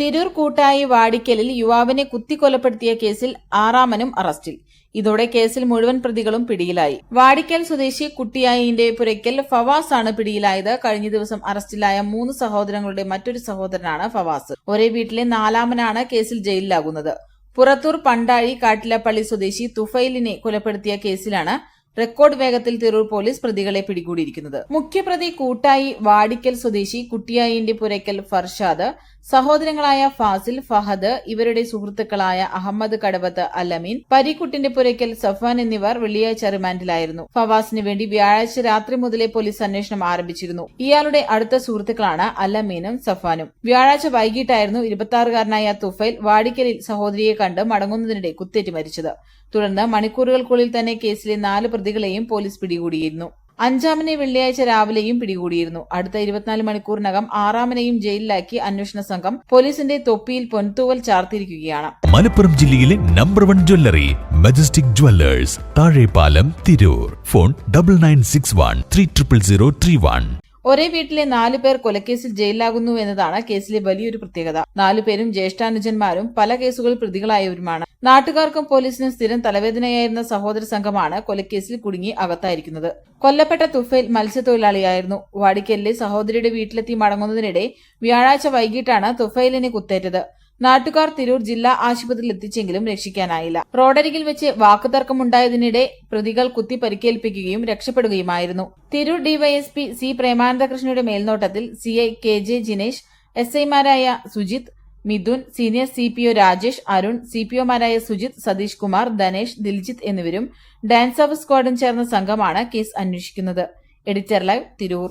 തിരൂർ കൂട്ടായി വാടിക്കലിൽ യുവാവിനെ കുത്തിക്കൊലപ്പെടുത്തിയ കേസിൽ ആറാമനും അറസ്റ്റിൽ. ഇതോടെ കേസിൽ മുഴുവൻ പ്രതികളും പിടിയിലായി. വാടിക്കൽ സ്വദേശി കുട്ടിയായിന്റെ പുരയ്ക്കൽ ഫവാസ് ആണ് പിടിയിലായത്. കഴിഞ്ഞ ദിവസം അറസ്റ്റിലായ മൂന്ന് സഹോദരങ്ങളുടെ മറ്റൊരു സഹോദരനാണ് ഫവാസ്. ഒരേ വീട്ടിലെ നാലാമനാണ് കേസിൽ ജയിലിലാകുന്നത്. പുറത്തൂർ പണ്ടാഴി കാട്ടിലപ്പള്ളി സ്വദേശി തുഫൈലിനെ കൊലപ്പെടുത്തിയ കേസിലാണ് റെക്കോർഡ് വേഗത്തിൽ തിരൂർ പോലീസ് പ്രതികളെ പിടികൂടിയിരിക്കുന്നത്. മുഖ്യപ്രതി കൂട്ടായി വാടിക്കൽ സ്വദേശി കുട്ടിയായിന്റെ പുരയ്ക്കൽ ഫർഷാദ് സഹോദരങ്ങളായ ഫാസിൽ ഫഹദ് ഇവരുടെ സുഹൃത്തുക്കളായ അഹമ്മദ് കടവത്ത് അലമീൻ പരീക്കുട്ടിന്റെ പുരയ്ക്കൽ സഫാൻ എന്നിവർ വെള്ളിയാഴ്ച റിമാൻഡിലായിരുന്നു. ഫവാസിന് വേണ്ടി വ്യാഴാഴ്ച രാത്രി മുതലേ പോലീസ് അന്വേഷണം ആരംഭിച്ചിരുന്നു. ഇയാളുടെ അടുത്ത സുഹൃത്തുക്കളാണ് അലമീനും സഫാനും വ്യാഴാഴ്ച വൈകിട്ടായിരുന്നു ഇരുപത്തിയാറുകാരനായ തുഫൈൽ വാടിക്കലിൽ സഹോദരിയെ കണ്ട് മടങ്ങുന്നതിനിടെ കുത്തേറ്റ് മരിച്ചത്. തുടർന്ന് മണിക്കൂറുകൾക്കുള്ളിൽ തന്നെ കേസിലെ നാല് പ്രതികളെയും പോലീസ് പിടികൂടിയിരുന്നു. അഞ്ചാമനെ വെള്ളിയാഴ്ച രാവിലെയും പിടികൂടിയിരുന്നു. അടുത്ത ഇരുപത്തിനാല് മണിക്കൂറിനകം ആറാമനെയും ജയിലിലാക്കി അന്വേഷണ സംഘം പോലീസിന്റെ തൊപ്പിയിൽ പൊൻതൂവൽ ചാർത്തിരിക്കുകയാണ്. മലപ്പുറം ജില്ലയിലെ number one jewellery Majestic Jewellers Thazhepalam Tirur. Phone double nine six one three triple zero three one ഒരേ വീട്ടിലെ നാലു പേർ കൊലക്കേസിൽ ജയിലിലാകുന്നു എന്നതാണ് കേസിലെ വലിയൊരു പ്രത്യേകത. നാലുപേരും ജ്യേഷ്ഠാനുജന്മാരും പല കേസുകളിൽ പ്രതികളായവരുമാണ്. നാട്ടുകാർക്കും പോലീസിനും സ്ഥിരം തലവേദനയായിരുന്ന സഹോദര സംഘമാണ് കൊലക്കേസിൽ കുടുങ്ങി അകത്തായിരിക്കുന്നത്. കൊല്ലപ്പെട്ട തുഫേൽ മത്സ്യത്തൊഴിലാളിയായിരുന്നു. വാടിക്കലിലെ സഹോദരിയുടെ വീട്ടിലെത്തി മടങ്ങുന്നതിനിടെ വ്യാഴാഴ്ച വൈകിട്ടാണ് തുഫൈലിനെ കുത്തേറ്റത്. നാട്ടുകാർ തിരൂർ ജില്ലാ ആശുപത്രിയിൽ എത്തിച്ചെങ്കിലും രക്ഷിക്കാനായില്ല. റോഡരികിൽ വെച്ച് വാക്കുതർക്കമുണ്ടായതിനിടെ പ്രതികൾ കുത്തി പരിക്കേൽപ്പിക്കുകയും രക്ഷപ്പെടുകയുമായിരുന്നു. തിരൂർ ഡിവൈഎസ്പി സി പ്രേമാനന്ദകൃഷ്ണയുടെ മേൽനോട്ടത്തിൽ CI K J Jinesh S ഐമാരായ Sujith Midhun senior C P O Rajesh Arun C P ഒമാരായ Sujith Satheesh Kumar Dhanesh Diljith എന്നിവരും ഡാൻസ് ഓഫ് സ്ക്വാഡും ചേർന്ന സംഘമാണ് കേസ് അന്വേഷിക്കുന്നത്. Editor live Tirur.